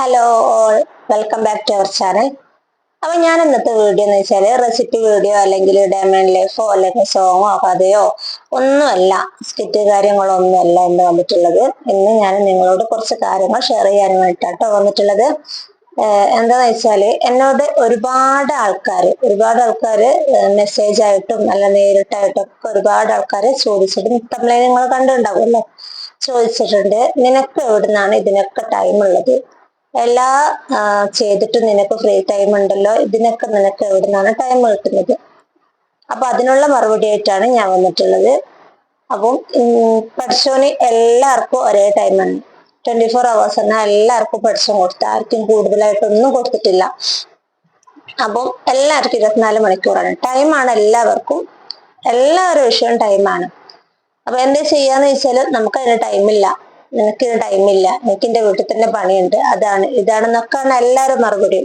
Hello all welcome back to our channel അപ്പൊ ഞാൻ ഇന്നത്തെ വീഡിയോ എന്ന് വെച്ചാൽ റെസിപ്പി വീഡിയോ അല്ലെങ്കിൽ ഡയമണ്ട് ലൈഫോ അല്ലെങ്കിൽ സോങ്ങോ കഥയോ ഒന്നുമല്ല സ്കിറ്റ് കാര്യങ്ങളോ ഒന്നുമല്ല എന്ന് വന്നിട്ടുള്ളത്. ഇന്ന് ഞാൻ നിങ്ങളോട് കുറച്ച് കാര്യങ്ങൾ ഷെയർ ചെയ്യാൻ വേണ്ടിയിട്ടാട്ടോ വന്നിട്ടുള്ളത്. എന്താന്ന് വെച്ചാൽ എന്നോട് ഒരുപാട് ആൾക്കാർ ഒരുപാട് ആൾക്കാർ മെസ്സേജ് ആയിട്ടും അല്ല നേരിട്ടായിട്ടും ഒക്കെ ഒരുപാട് ആൾക്കാർ ചോദിച്ചിട്ട് തമ്മിൽ നിങ്ങൾ കണ്ടിട്ടുണ്ടാവുമല്ലോ ചോദിച്ചിട്ടുണ്ട്. നിനക്ക് എവിടുന്നാണ് ഇതിനൊക്കെ ടൈം ഉള്ളത്? എല്ലാ ചെയ്തിട്ട് നിനക്ക് ഫ്രീ ടൈം ഉണ്ടല്ലോ. ഇതിനൊക്കെ നിനക്ക് എവിടെ നിന്നാണ് ടൈം കിട്ടുന്നത്? അപ്പൊ അതിനുള്ള മറുപടി ആയിട്ടാണ് ഞാൻ വന്നിട്ടുള്ളത്. അപ്പം പഠിച്ചോന് എല്ലാവർക്കും ഒരേ ടൈമാണ് ട്വന്റി ഫോർ അവേഴ്സ് എന്നാൽ എല്ലാവർക്കും പഠിച്ചോൻ കൊടുത്ത ആർക്കും കൂടുതലായിട്ടൊന്നും കൊടുത്തിട്ടില്ല. അപ്പം എല്ലാവർക്കും ഇരുപത്തിനാല് മണിക്കൂറാണ്. ടൈമാണ് എല്ലാവർക്കും. എല്ലാവരും വിഷയവും ടൈമാണ് അപ്പൊ എന്താ ചെയ്യാന്ന് വെച്ചാൽ നമുക്ക് അതിന് ടൈമില്ല നിനക്ക് ടൈമില്ല എനിക്ക് എന്റെ വീട്ടിൽ തന്നെ പണിയുണ്ട്. അതാണ്. ഇതാണെന്നൊക്കെയാണ് എല്ലാവരും മറുപടി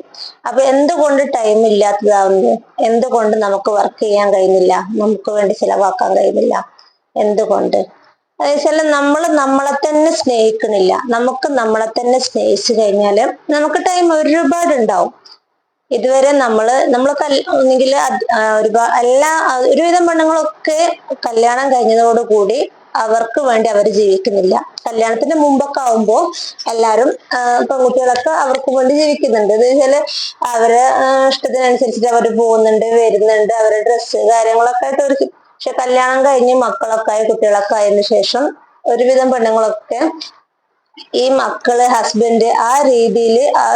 അപ്പൊ എന്തുകൊണ്ട് ടൈം ഇല്ലാത്തതാവുന്നു എന്തുകൊണ്ട് നമുക്ക് വർക്ക് ചെയ്യാൻ കഴിയുന്നില്ല? നമുക്ക് വേണ്ടി ചിലവാക്കാൻ കഴിയുന്നില്ല? എന്തുകൊണ്ട്? വെച്ചാൽ നമ്മൾ നമ്മളെ തന്നെ സ്നേഹിക്കുന്നില്ല. നമുക്ക് നമ്മളെ തന്നെ സ്നേഹിച്ചു കഴിഞ്ഞാൽ നമുക്ക് ടൈം ഒരുപാട് ഉണ്ടാവും ഇതുവരെ നമ്മൾ നമ്മൾ ഒന്നെങ്കിൽ ഒരുപാട് എല്ലാ ഒരുവിധം പെണ്ണുങ്ങളൊക്കെ കല്യാണം കഴിഞ്ഞതോടുകൂടി അവർക്ക് വേണ്ടി അവർ ജീവിക്കുന്നില്ല. കല്യാണത്തിന് മുമ്പൊക്കെ ആവുമ്പോ എല്ലാരും പെൺകുട്ടികളൊക്കെ അവർക്ക് വേണ്ടി ജീവിക്കുന്നുണ്ട്. എന്ന് വെച്ചാൽ അവരെ ഇഷ്ടത്തിനനുസരിച്ചിട്ട് അവർ പോകുന്നുണ്ട് വരുന്നുണ്ട്. അവരുടെ ഡ്രസ്സ് കാര്യങ്ങളൊക്കെ ആയിട്ട് ഒരു പക്ഷെ കല്യാണം കഴിഞ്ഞ് മക്കളൊക്കെ ആയി കുട്ടികളൊക്കെ ആയതിനു ശേഷം ഒരുവിധം പെണ്ണുങ്ങളൊക്കെ ഈ മക്കൾ ഹസ്ബൻഡ് ആ രീതിയിൽ ആ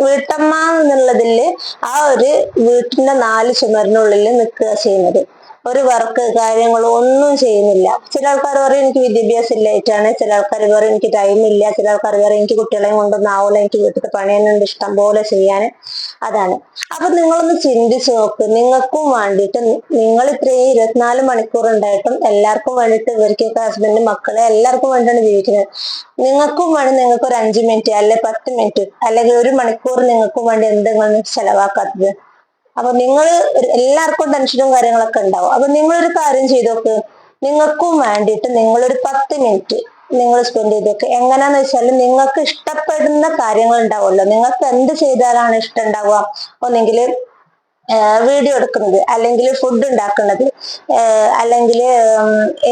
വീട്ടമ്മ എന്നുള്ളതിൽ ആ ഒരു വീട്ടിന്റെ നാല് ചുമരിനുള്ളിൽ നിൽക്കുക ചെയ്യുന്നത്. ഒരു വർക്ക് കാര്യങ്ങളോ ഒന്നും ചെയ്യുന്നില്ല. ചില ആൾക്കാർ പറയും എനിക്ക് വിദ്യാഭ്യാസം ഇല്ലായിട്ടാണ്. ചില ആൾക്കാർ പറയും എനിക്ക് ടൈം ഇല്ല. ചില ആൾക്കാർ പറയും എനിക്ക് കുട്ടികളെയും കൊണ്ടൊന്നും ആവില്ല എനിക്ക് വീട്ടിൽ പണിയുന്നുണ്ട് ഇഷ്ടം പോലെ ചെയ്യാൻ. അതാണ്. അപ്പൊ നിങ്ങളൊന്ന് ചിന്തിച്ച് നോക്ക്. നിങ്ങൾക്കും വേണ്ടിയിട്ട് നിങ്ങൾ ഇത്രയും ഇരുപത്തിനാല് മണിക്കൂർ ഉണ്ടായിട്ടും എല്ലാവർക്കും വേണ്ടിയിട്ട് ഇവർക്കൊക്കെ ഹസ്ബൻഡ് മക്കളെ എല്ലാവർക്കും വേണ്ടിയാണ് ജീവിക്കുന്നത്. നിങ്ങൾക്കും വേണ്ടി നിങ്ങൾക്ക് ഒരു അഞ്ച് മിനിറ്റ് അല്ലെ പത്ത് മിനിറ്റ് അല്ലെങ്കിൽ ഒരു മണിക്കൂർ നിങ്ങൾക്കും വേണ്ടി എന്തെങ്കിലും ചെലവാക്കാത്തത്? അപ്പൊ നിങ്ങൾ എല്ലാവർക്കും ടെൻഷനും കാര്യങ്ങളൊക്കെ ഉണ്ടാവും. അപ്പൊ നിങ്ങളൊരു കാര്യം ചെയ്ത് നോക്ക് നിങ്ങൾക്കും വേണ്ടിയിട്ട് നിങ്ങളൊരു പത്ത് മിനിറ്റ് നിങ്ങൾ സ്പെൻഡ് ചെയ്തേക്ക്. എങ്ങനെയാന്ന് വെച്ചാൽ നിങ്ങൾക്ക് ഇഷ്ടപ്പെടുന്ന കാര്യങ്ങൾ ഉണ്ടാവുമല്ലോ. നിങ്ങൾക്ക് എന്ത് ചെയ്താലാണ് ഇഷ്ടം ഉണ്ടാവുക? ഒന്നെങ്കിൽ വീഡിയോ എടുക്കുന്നത്. അല്ലെങ്കിൽ ഫുഡ് ഉണ്ടാക്കുന്നത്. അല്ലെങ്കിൽ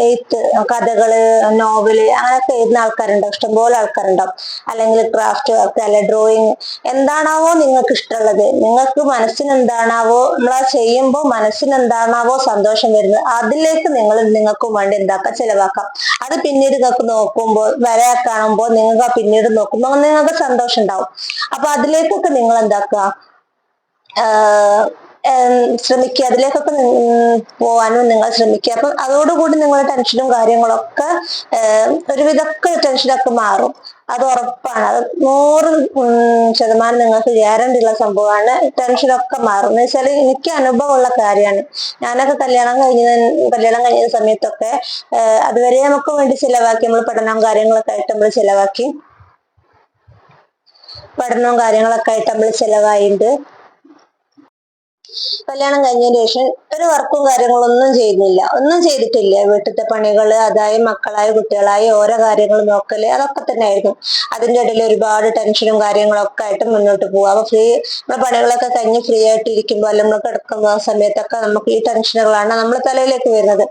എയ്ത്ത് കഥകൾ നോവൽ അങ്ങനെയൊക്കെ എഴുതുന്ന ആൾക്കാരുണ്ടാവും ഇഷ്ടംപോലെ ആൾക്കാരുണ്ടാവും അല്ലെങ്കിൽ ക്രാഫ്റ്റ് വർക്ക് അല്ലെ ഡ്രോയിങ് എന്താണാവോ നിങ്ങൾക്ക് ഇഷ്ടമുള്ളത്. നിങ്ങൾക്ക് മനസ്സിന് എന്താണാവോ നമ്മൾ ആ ചെയ്യുമ്പോൾ മനസ്സിന് എന്താണാവോ സന്തോഷം വരുന്നത്. അതിലേക്ക് നിങ്ങൾ നിങ്ങൾക്ക് വേണ്ടി എന്താക്കാം? ചിലവാക്കാം. അത് പിന്നീട് നിങ്ങൾക്ക് നോക്കുമ്പോൾ വരെ കാണുമ്പോൾ നിങ്ങൾക്ക് പിന്നീട് നോക്കുമ്പോൾ നിങ്ങൾക്ക് സന്തോഷം ഉണ്ടാവും. അപ്പൊ അതിലേക്കൊക്കെ നിങ്ങൾ എന്താക്കുക? ശ്രമിക്കുക. അതിലേക്കൊക്കെ പോവാനും നിങ്ങൾ ശ്രമിക്കുക. അപ്പം അതോടുകൂടി നിങ്ങളുടെ ടെൻഷനും കാര്യങ്ങളൊക്കെ ഒരുവിധമൊക്കെ ടെൻഷനൊക്കെ മാറും. അത് ഉറപ്പാണ്. അത് നൂറ് ശതമാനം നിങ്ങൾക്ക് ഗ്യാരണ്ടി ഉള്ള സംഭവമാണ്. ടെൻഷനൊക്കെ മാറും. എന്ന് വെച്ചാൽ എനിക്ക് അനുഭവമുള്ള കാര്യമാണ്. ഞാനൊക്കെ കല്യാണം കഴിഞ്ഞ കല്യാണം കഴിഞ്ഞ സമയത്തൊക്കെ അതുവരെ നമുക്ക് വേണ്ടി ചിലവാക്കി നമ്മൾ പഠനവും കാര്യങ്ങളൊക്കെ ആയിട്ട് നമ്മൾ ചിലവാക്കി പഠനവും കാര്യങ്ങളൊക്കെ ആയിട്ട് നമ്മൾ ചിലവായിട്ടുണ്ട് കല്യാണം കഴിഞ്ഞതിന് ശേഷം ഒരു വർക്കും കാര്യങ്ങളൊന്നും ചെയ്യുന്നില്ല ഒന്നും ചെയ്തിട്ടില്ല. വീട്ടിലത്തെ പണികൾ അതായത് മക്കളായ കുട്ടികളായി ഓരോ കാര്യങ്ങൾ നോക്കൽ അതൊക്കെ തന്നെ ആയിരുന്നു അതിന്റെ ഇടയിൽ ഒരുപാട് ടെൻഷനും കാര്യങ്ങളൊക്കെ ആയിട്ട് മുന്നോട്ട് പോകും അപ്പൊ ഫ്രീ നമ്മുടെ പണികളൊക്കെ കഴിഞ്ഞ് ഫ്രീ ആയിട്ട് ഇരിക്കുമ്പോൾ അല്ലെങ്കിൽ നമ്മൾ കിടക്കുന്ന സമയത്തൊക്കെ നമുക്ക് ഈ ടെൻഷനുകളാണ് നമ്മൾ തലയിലേക്ക് വരുന്നത്.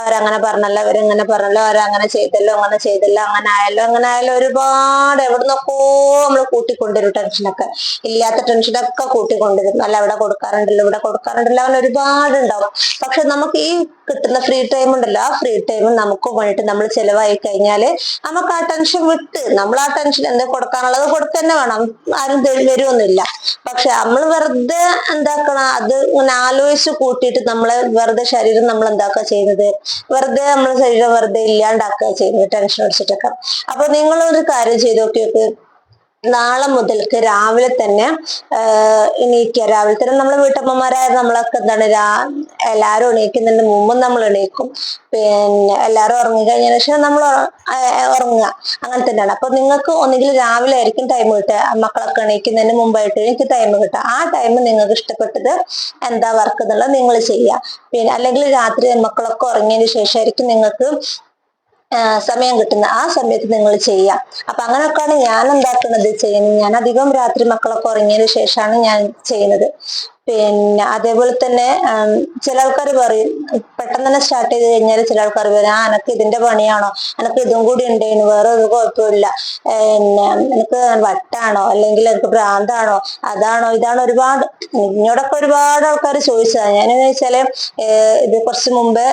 അവരങ്ങനെ പറഞ്ഞല്ലോ അവരങ്ങനെ പറഞ്ഞല്ലോ അവരങ്ങനെ ചെയ്തല്ലോ അങ്ങനെ ചെയ്തല്ലോ അങ്ങനെ ആയല്ലോ അങ്ങനെ ആയാലും ഒരുപാട് എവിടെ നിന്നൊക്കെ നമ്മൾ കൂട്ടിക്കൊണ്ടുവരും ടെൻഷനൊക്കെ. ഇല്ലാത്ത ടെൻഷനൊക്കെ കൂട്ടിക്കൊണ്ടുവരും അല്ല അവിടെ കൊടുക്കാറുണ്ടല്ലോ ഇവിടെ കൊടുക്കാറുണ്ടല്ലോ. അങ്ങനെ ഒരുപാട് ഉണ്ടാവും പക്ഷെ നമുക്ക് ഈ കിട്ടുന്ന ഫ്രീ ടൈം ഉണ്ടല്ലോ. ആ ഫ്രീ ടൈം നമുക്ക് വേണ്ടിട്ട് നമ്മൾ ചെലവായി കഴിഞ്ഞാൽ നമുക്ക് ആ ടെൻഷൻ വിട്ട് നമ്മൾ ആ ടെൻഷൻ എന്താ കൊടുക്കാനുള്ളത് കൊടുക്കുക തന്നെ വേണം. ആരും വരുമൊന്നുമില്ല പക്ഷെ നമ്മൾ വെറുതെ എന്താക്കണം അത് ഇങ്ങനെ ആലോചിച്ച് കൂട്ടിയിട്ട് നമ്മളെ വെറുതെ ശരീരം നമ്മൾ എന്താക്കുക ചെയ്യുന്നത്? വെറുതെ നമ്മൾ ശരീരം വെറുതെ ഇല്ലാണ്ടാക്കുക ചെയ്യുന്നത്. ടെൻഷൻ അടിച്ചിട്ടൊക്കെ. അപ്പൊ നിങ്ങളൊരു കാര്യം ചെയ്ത് നാളെ മുതൽക്ക് രാവിലെ തന്നെ എണീക്കുക രാവിലെ തന്നെ നമ്മളെ വീട്ടമ്മമാരായ നമ്മളൊക്കെ എന്താണ് രാ എല്ലാവരും എണീക്കുന്നതിന് മുമ്പ് നമ്മൾ എണീക്കും. പിന്നെ എല്ലാവരും ഉറങ്ങി കഴിഞ്ഞതിന് ശേഷം നമ്മൾ ഉറങ്ങുക. അങ്ങനെ തന്നെയാണ്. അപ്പൊ നിങ്ങൾക്ക് ഒന്നുകിൽ രാവിലെ ആയിരിക്കും ടൈം കിട്ടുക. മക്കളൊക്കെ എണീക്കുന്നതിന് മുമ്പായിട്ട് എനിക്ക് ടൈം കിട്ടുക. ആ ടൈം നിങ്ങൾക്ക് ഇഷ്ടപ്പെട്ടത് എന്താ വർക്ക് എന്നുള്ളത് നിങ്ങൾ ചെയ്യുക. പിന്നെ അല്ലെങ്കിൽ രാത്രി മക്കളൊക്കെ ഉറങ്ങിയതിന് ശേഷമായിരിക്കും നിങ്ങൾക്ക് സമയം കിട്ടുന്ന ആ സമയത്ത് നിങ്ങൾ ചെയ്യാം. അപ്പൊ അങ്ങനെയൊക്കെയാണ് ഞാൻ എന്താക്കുന്നത് ചെയ്യുന്നത്. ഞാൻ അധികം രാത്രി മക്കളൊക്കെ ഉറങ്ങിയതിന് ശേഷമാണ് ഞാൻ ചെയ്യുന്നത്. പിന്നെ അതേപോലെ തന്നെ ചില ആൾക്കാർ പറയും പെട്ടെന്ന് തന്നെ സ്റ്റാർട്ട് ചെയ്ത് കഴിഞ്ഞാൽ ചില ആൾക്കാർ പറയും ആ എനക്ക് ഇതിന്റെ പണിയാണോ? എനക്ക് ഇതും കൂടി ഉണ്ടായിരുന്നു വേറെ ഒരു കുഴപ്പമില്ല. പിന്നെ എനിക്ക് വട്ടാണോ? അല്ലെങ്കിൽ എനിക്ക് ഭ്രാന്താണോ? അതാണോ? ഇതാണോ ഒരുപാട് എന്നോടൊക്കെ ഒരുപാട് ആൾക്കാർ ചോദിച്ചതാണ് ഞാൻ വെച്ചാൽ ഇത് കുറച്ച് മുമ്പ്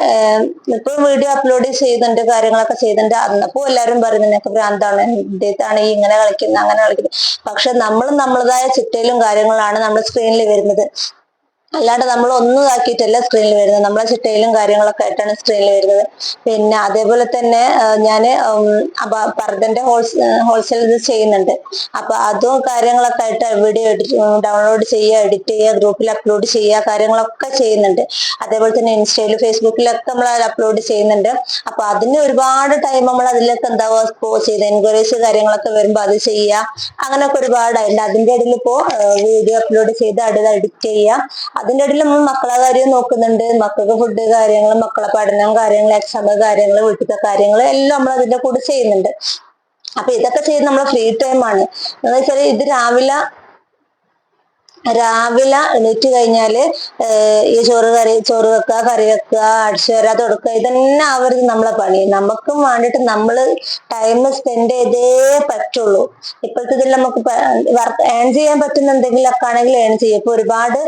ഇപ്പോഴും വീഡിയോ അപ്ലോഡ് ചെയ്യുന്നുണ്ട് കാര്യങ്ങളൊക്കെ ചെയ്യുന്നുണ്ട്. അന്നപ്പോ എല്ലാവരും പറയുന്നത് എനിക്ക് ഭ്രാന്താണ്. ഇതാണ് ഈ ഇങ്ങനെ കളിക്കുന്നത് അങ്ങനെ കളിക്കുന്നത്. പക്ഷെ നമ്മൾ നമ്മളതായ ചിട്ടയിലും കാര്യങ്ങളാണ് നമ്മൾ സ്ക്രീനിൽ വരുന്നത്. അല്ലാണ്ട് നമ്മൾ ഒന്നും ആക്കിയിട്ടല്ല സ്ക്രീനിൽ വരുന്നത്. നമ്മളെ ചിട്ടയിലും കാര്യങ്ങളൊക്കെ ആയിട്ടാണ് സ്ക്രീനിൽ വരുന്നത്. പിന്നെ അതേപോലെ തന്നെ ഞാൻ പർദ്ദന്റെ ഹോൾസ് ഹോൾസെയിൽ ഇത് ചെയ്യുന്നുണ്ട്. അപ്പൊ അതും കാര്യങ്ങളൊക്കെ ആയിട്ട് വീഡിയോ എഡിറ്റ് ഡൗൺലോഡ് ചെയ്യുക എഡിറ്റ് ചെയ്യുക ഗ്രൂപ്പിൽ അപ്ലോഡ് ചെയ്യുക കാര്യങ്ങളൊക്കെ ചെയ്യുന്നുണ്ട്. അതേപോലെ തന്നെ ഇൻസ്റ്റയിൽ ഫേസ്ബുക്കിലൊക്കെ നമ്മൾ അപ്ലോഡ് ചെയ്യുന്നുണ്ട്. അപ്പൊ അതിന് ഒരുപാട് ടൈം നമ്മൾ അതിലേക്ക് എന്താവുക പോസ്റ്റ് ചെയ്ത് എൻക്വയറീസ് കാര്യങ്ങളൊക്കെ വരുമ്പോൾ അത് ചെയ്യുക. അങ്ങനെയൊക്കെ ഒരുപാടായിട്ടുണ്ട്. അതിന്റെ ഇടയിൽ ഇപ്പോ വീഡിയോ അപ്ലോഡ് ചെയ്ത് അടുത്ത് എഡിറ്റ് ചെയ്യുക. അതിന്റെ ഇടയിൽ നമ്മൾ മക്കളെ കാര്യം നോക്കുന്നുണ്ട്. മക്കൾക്ക് ഫുഡ് കാര്യങ്ങൾ മക്കളെ പഠനം കാര്യങ്ങൾ എക്സാം കാര്യങ്ങൾ വീട്ടിലത്തെ കാര്യങ്ങൾ എല്ലാം നമ്മൾ അതിന്റെ കൂടെ ചെയ്യുന്നുണ്ട്. അപ്പൊ ഇതൊക്കെ ചെയ്ത് നമ്മളെ ഫ്രീ ടൈം ആണ്. എന്ന് വെച്ചാൽ ഇത് രാവിലെ രാവിലെ എണീറ്റ് കഴിഞ്ഞാൽ ഏഹ് ഈ ചോറ് കറി ചോറ് വെക്കുക കറി വെക്കുക അടിച്ചു വരാ തുടക്കുക ഇതന്നെ ആവരുത് നമ്മളെ പണി. നമുക്കും വേണ്ടിട്ട് നമ്മൾ ടൈം സ്പെൻഡ് ചെയ്തേ പറ്റുള്ളൂ. ഇപ്പോഴത്തെ ഇതിൽ നമുക്ക് വർക്ക് ഏൺ ചെയ്യാൻ പറ്റുന്ന എന്തെങ്കിലുമൊക്കെ ആണെങ്കിൽ ഏൺ ചെയ്യും. ഇപ്പൊ ഒരുപാട്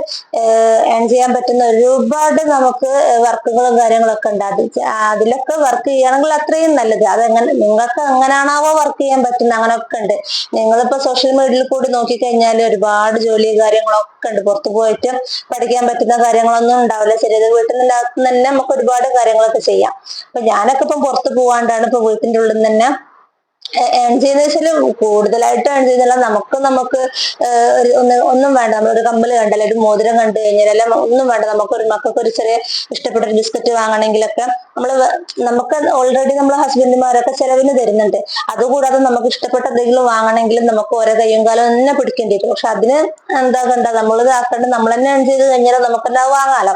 ഏൺ ചെയ്യാൻ പറ്റുന്ന ഒരുപാട് നമുക്ക് വർക്കുകളും കാര്യങ്ങളൊക്കെ ഉണ്ട്. അത് അതിലൊക്കെ വർക്ക് ചെയ്യുകയാണെങ്കിൽ അത്രയും നല്ലത്. അതെങ്ങനെ നിങ്ങൾക്ക് എങ്ങനെയാണാവോ വർക്ക് ചെയ്യാൻ പറ്റുന്ന അങ്ങനെയൊക്കെ ഉണ്ട്. നിങ്ങളിപ്പോ സോഷ്യൽ മീഡിയയിൽ കൂടി നോക്കിക്കഴിഞ്ഞാൽ ഒരുപാട് ജോലി കാര്യങ്ങളൊക്കെ ഉണ്ട്. പുറത്തു പോയിട്ട് പഠിക്കാൻ പറ്റുന്ന കാര്യങ്ങളൊന്നും ഉണ്ടാവില്ല. ശരി വീട്ടിൽ നിന്നകത്ത് തന്നെ നമുക്ക് ഒരുപാട് കാര്യങ്ങളൊക്കെ ചെയ്യാം. അപ്പൊ ഞാനൊക്കെ ഇപ്പം പുറത്ത് പോവാണ്ടാണ്. ഇപ്പൊ വീട്ടിന്റെ ഉള്ളിൽ നിന്ന് തന്നെ ഏൺ കൂടുതലായിട്ട് ഏൺ നമുക്ക് നമുക്ക് ഒന്ന് ഒന്നും വേണ്ട. നമ്മളൊരു കമ്പൽ കണ്ടല്ല ഒരു മോതിരം കണ്ടു കഴിഞ്ഞാൽ ഒന്നും വേണ്ട. നമുക്ക് ഒരു മക്കൾക്ക് ഒരു ചെറിയ ഇഷ്ടപ്പെട്ട ഒരു ബിസ്ക്കറ്റ് വാങ്ങണമെങ്കിലൊക്കെ നമ്മൾ വ- നമുക്ക് ഓൾറെഡി നമ്മളെ ഹസ്ബൻഡുമാരൊക്കെ ചെലവിന് തരുന്നുണ്ട്. അതുകൂടാതെ നമുക്ക് ഇഷ്ടപ്പെട്ട എന്തെങ്കിലും വാങ്ങണമെങ്കിലും നമുക്ക് ഓരോ കയ്യും കാലം തന്നെ പിടിക്കേണ്ടി വരും. പക്ഷെ അതിന് എന്താ കണ്ട നമ്മൾ ഇതാക്കേണ്ടത് നമ്മൾ തന്നെ ഏൺ ചെയ്ത് കഴിഞ്ഞാൽ നമുക്ക് തന്നെ വാങ്ങാലോ?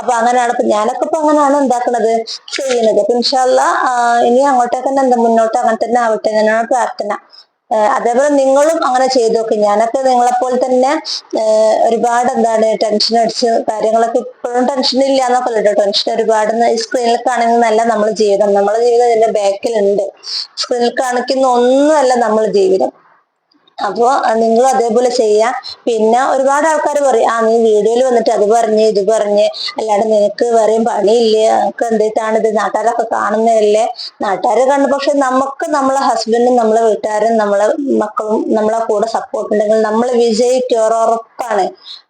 അപ്പൊ അങ്ങനെയാണ്. ഇപ്പൊ ഞാനൊക്കെ ഇപ്പൊ അങ്ങനെയാണ് എന്താക്കണത് ചെയ്യുന്നത്. അപ്പൊ ഇൻഷാല്ല ഇനി അങ്ങോട്ടേക്ക് തന്നെ എന്താ മുന്നോട്ട് അങ്ങനെ തന്നെ ആവട്ടെ എന്നാണ് പ്രാർത്ഥന. അതേപോലെ നിങ്ങളും അങ്ങനെ ചെയ്തു നോക്കി. ഞാനൊക്കെ നിങ്ങളെപ്പോലെ തന്നെ ഒരുപാട് എന്താണ് ടെൻഷൻ അടിച്ച് കാര്യങ്ങളൊക്കെ ഇപ്പോഴും ടെൻഷൻ ഇല്ല എന്നൊക്കെ കേട്ടോ. ടെൻഷൻ ഒരുപാട് സ്ക്രീനിൽ കാണുന്നതല്ല നമ്മൾ ജീവിതം. നമ്മളെ ജീവിതം ഇതിന്റെ ബാക്കിലുണ്ട് സ്ക്രീനിൽ കാണിക്കുന്ന ഒന്നുമല്ല നമ്മൾ ജീവിതം. അപ്പോ നിങ്ങൾ അതേപോലെ ചെയ്യാം. പിന്നെ ഒരുപാട് ആൾക്കാർ പറയും ആ നീ വീഡിയോയിൽ വന്നിട്ട് അത് പറഞ്ഞ് ഇത് പറഞ്ഞ്. അല്ലാണ്ട് നിനക്ക് വേറെയും പണിയില്ല? നിനക്ക് എന്തിട്ടാണ് ഇത്? നാട്ടുകാരൊക്കെ കാണുന്നതല്ലേ? നാട്ടുകാരെ കണ്ടു പക്ഷെ നമുക്ക് നമ്മളെ ഹസ്ബൻഡും നമ്മളെ വീട്ടുകാരും നമ്മളെ മക്കളും നമ്മളെ കൂടെ സപ്പോർട്ട് ഉണ്ടെങ്കിൽ നമ്മൾ വിജയിക്കും. ഒരു ഉറപ്പാണ്.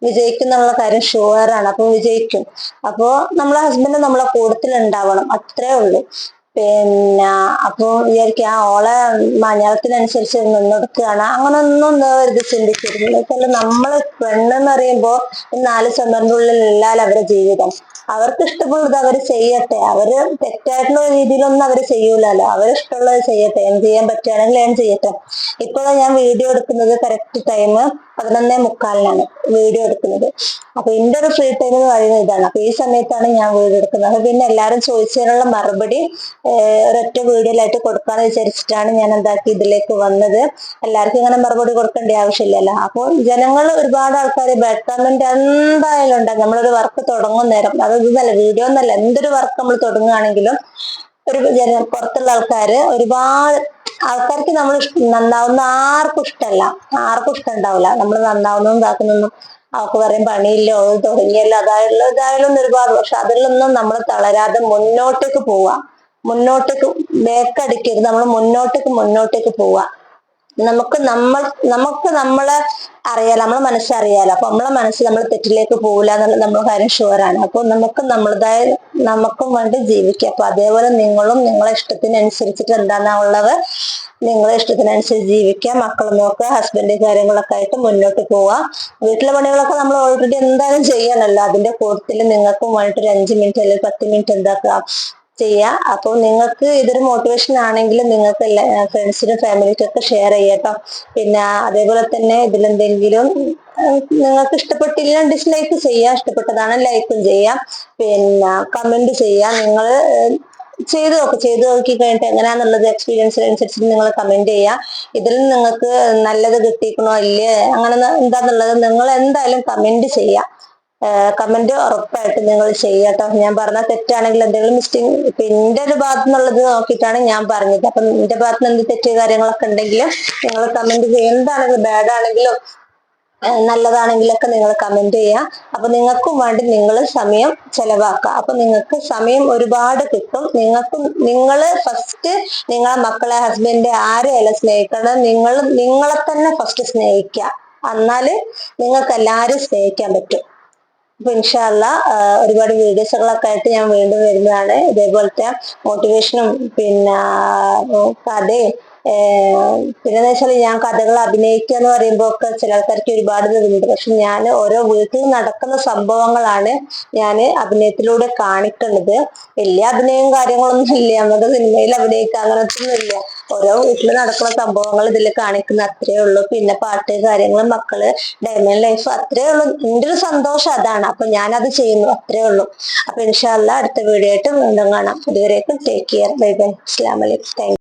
വിജയിക്കും എന്നുള്ള കാര്യം ഷുവറാണ് അപ്പൊ വിജയിക്കും. അപ്പോ നമ്മളെ ഹസ്ബൻഡ് നമ്മളെ കൂടത്തിൽ ഉണ്ടാവണം അത്രേ ഉള്ളൂ. പിന്നെ അപ്പൊ വിചാരിക്കും ആ ഓളെ മലയാളത്തിനനുസരിച്ച് നിന്നെടുക്കുകയാണ് അങ്ങനൊന്നും ഇത് ചിന്തിച്ചിരുന്നില്ല നമ്മൾ പെണ്ണെന്ന് പറയുമ്പോ നാല് ഇല്ലാൽ അവരുടെ ജീവിതം. അവർക്ക് ഇഷ്ടപ്പെടുന്നത് അവർ ചെയ്യട്ടെ. അവർ തെറ്റായിട്ടുള്ള രീതിയിലൊന്നും അവർ ചെയ്യൂലല്ലോ. അവരിഷ്ടമുള്ളത് ചെയ്യട്ടെ. എന്ത് ചെയ്യാൻ പറ്റുകയാണെങ്കിൽ ഏൺ ചെയ്യട്ടെ. ഇപ്പോഴാണ് ഞാൻ വീഡിയോ എടുക്കുന്നത് കറക്റ്റ് ടൈം പതിനൊന്നേ മുക്കാലിനാണ് വീഡിയോ എടുക്കുന്നത്. അപ്പൊ എന്റെ ഒരു ഫ്രീ ടൈം എന്ന് പറയുന്നത് ഇതാണ്. അപ്പൊ ഈ സമയത്താണ് ഞാൻ വീഡിയോ എടുക്കുന്നത്. പിന്നെ എല്ലാവരും ചോദിച്ചതിനുള്ള മറുപടി ഒരൊറ്റ വീഡിയോയിലായിട്ട് കൊടുക്കാന്ന് വിചാരിച്ചിട്ടാണ് ഞാൻ എന്താക്കി ഇതിലേക്ക് വന്നത്. എല്ലാവർക്കും ഇങ്ങനെ മറുപടി കൊടുക്കേണ്ട ആവശ്യമില്ലല്ലോ. അപ്പോൾ ജനങ്ങൾ ഒരുപാട് ആൾക്കാർ ബാഡ് കമന്റ് എന്തായാലും ഉണ്ടാകും. നമ്മളൊരു വർക്ക് തുടങ്ങും നേരം. അത് ഇതല്ല വീഡിയോ എന്നല്ല എന്തൊരു വർക്ക് നമ്മൾ തുടങ്ങുകയാണെങ്കിലും ഒരു ജന പുറത്തുള്ള ആൾക്കാര് ഒരുപാട് ആൾക്കാർക്ക് നമ്മൾ നന്നാവുന്ന ആർക്കും ഇഷ്ടമല്ല ആർക്കും ഇഷ്ടം ഉണ്ടാവില്ല നമ്മൾ നന്നാവുന്നതും ഇതാക്കുന്നതും അവർക്ക് പറയും പണിയില്ലോ. തുടങ്ങിയല്ലോ. അതായാലും ഇതായാലും ഒരുപാട്. പക്ഷെ അതിലൊന്നും നമ്മൾ തളരാതെ മുന്നോട്ടേക്ക് പോവുക മുന്നോട്ടേക്ക് ബേക്കടിക്കരുത് നമ്മൾ മുന്നോട്ടേക്ക് മുന്നോട്ടേക്ക് പോവുക നമുക്ക് നമ്മൾ നമുക്ക് നമ്മളെ അറിയാലോ നമ്മളെ മനസ്സറിയാലോ അപ്പൊ നമ്മളെ മനസ്സ് നമ്മൾ തെറ്റിലേക്ക് പോകില്ല എന്നുള്ള നമ്മൾ കാര്യം ഷുവറാണ് അപ്പൊ നമുക്ക് നമ്മളതായ നമുക്കും വേണ്ടി ജീവിക്കുക. അപ്പൊ അതേപോലെ നിങ്ങളും നിങ്ങളെ ഇഷ്ടത്തിനനുസരിച്ചിട്ട് എന്താണാ ഉള്ളത്? നിങ്ങളെ ഇഷ്ടത്തിനനുസരിച്ച് ജീവിക്കുക. മക്കളും നോക്കുക. ഹസ്ബൻഡ് കാര്യങ്ങളൊക്കെ ആയിട്ട് മുന്നോട്ട് പോവുക. വീട്ടിലെ പണികളൊക്കെ നമ്മൾ ഓൾറെഡി എന്തായാലും ചെയ്യണമല്ലോ അതിന്റെ കൂട്ടത്തിൽ നിങ്ങൾക്കും വേണ്ടിട്ട് ഒരു അഞ്ച് മിനിറ്റ് അല്ലെങ്കിൽ പത്ത് മിനിറ്റ് എന്താക്കുക? ചെയ്യാം. അപ്പോൾ നിങ്ങൾക്ക് ഇതൊരു മോട്ടിവേഷൻ ആണെങ്കിൽ നിങ്ങൾക്ക് ഫ്രണ്ട്സിനും ഫാമിലിക്കൊക്കെ ഷെയർ ചെയ്യട്ടോ പിന്നെ അതേപോലെ തന്നെ ഇതിലെന്തെങ്കിലും നിങ്ങൾക്ക് ഇഷ്ടപ്പെട്ടില്ല ഡിസ്ലൈക്ക് ചെയ്യാം. ഇഷ്ടപ്പെട്ടതാണ് ലൈക്കും ചെയ്യാം. പിന്നെ കമന്റ് ചെയ്യാം. നിങ്ങൾ ചെയ്തു നോക്ക്. ചെയ്തു നോക്കി കഴിഞ്ഞിട്ട് എങ്ങനെയാന്നുള്ളത് എക്സ്പീരിയൻസിനനുസരിച്ച് നിങ്ങൾ കമന്റ് ചെയ്യുക ഇതിൽ നിങ്ങൾക്ക് നല്ലത് കിട്ടിക്കണോ ഇല്ലേ? അങ്ങനെ എന്താന്നുള്ളത് നിങ്ങൾ എന്തായാലും കമന്റ് ചെയ്യുക കമന്റ് ഉറപ്പായിട്ട് നിങ്ങൾ ചെയ്യട്ടോ. ഞാൻ പറഞ്ഞ തെറ്റാണെങ്കിൽ എന്തെങ്കിലും മിസ്റ്റേക്ക് ഇപ്പൊ എന്റെ ഒരു ഭാഗത്തു നിന്നുള്ളത് നോക്കിയിട്ടാണ് ഞാൻ പറഞ്ഞത്. അപ്പൊ എന്റെ ഭാഗത്ത് നിന്ന് തെറ്റ് കാര്യങ്ങളൊക്കെ ഉണ്ടെങ്കിൽ നിങ്ങൾ കമന്റ് ചെയ്യേണ്ടതാണെങ്കിലും ബാഡ് ആണെങ്കിലും നല്ലതാണെങ്കിലൊക്കെ നിങ്ങൾ കമന്റ് ചെയ്യുക. അപ്പൊ നിങ്ങൾക്കും വേണ്ടി നിങ്ങൾ സമയം ചെലവാക്കുക. അപ്പൊ നിങ്ങൾക്ക് സമയം ഒരുപാട് കിട്ടും. നിങ്ങൾക്കും നിങ്ങൾ ഫസ്റ്റ് നിങ്ങളെ മക്കളെ ഹസ്ബൻഡ് ആരെയല്ല സ്നേഹിക്കണം. നിങ്ങൾ നിങ്ങളെ തന്നെ ഫസ്റ്റ് സ്നേഹിക്കുക. എന്നാൽ നിങ്ങൾക്ക് എല്ലാവരും സ്നേഹിക്കാൻ പറ്റും. ഇൻഷാല്ല ഒരുപാട് വീഡിയോസുകളൊക്കെ ആയിട്ട് ഞാൻ വീണ്ടും വരുന്നതാണ്. ഇതേപോലത്തെ മോട്ടിവേഷനും പിന്നെ കഥയും പിന്നെ വെച്ചാൽ ഞാൻ കഥകൾ അഭിനയിക്കുക എന്ന് പറയുമ്പോൾ ഒക്കെ ചില ആൾക്കാർക്ക് ഒരുപാട് ഇതുണ്ട് പക്ഷെ ഞാൻ ഓരോ വീട്ടിൽ നടക്കുന്ന സംഭവങ്ങളാണ് ഞാൻ അഭിനയത്തിലൂടെ കാണിക്കുന്നത്. വലിയ അഭിനയവും കാര്യങ്ങളൊന്നും ഇല്ല. നമുക്ക് സിനിമയിൽ അഭിനയിക്കുക അങ്ങനത്തെ ഒന്നും ഇല്ല. ഓരോ വീട്ടിൽ നടക്കുന്ന സംഭവങ്ങൾ ഇതിൽ കാണിക്കുന്ന അത്രേ ഉള്ളൂ. പിന്നെ പാട്ട് കാര്യങ്ങൾ മക്കൾ ഡയമണ്ട് ലൈഫ് അത്രേ ഉള്ളൂ. എന്റെ ഒരു സന്തോഷം അതാണ്. അപ്പൊ ഞാനത് ചെയ്യുന്നു. അത്രേ ഉള്ളൂ. അപ്പൊ ഇൻഷാല്ല അടുത്ത വീഡിയോ ആയിട്ട് വീണ്ടും കാണാം. ഇതുവരേക്കും ടേക്ക് കെയർ ബൈ ബൈ. അസ്ലാമലൈക്കും താങ്ക്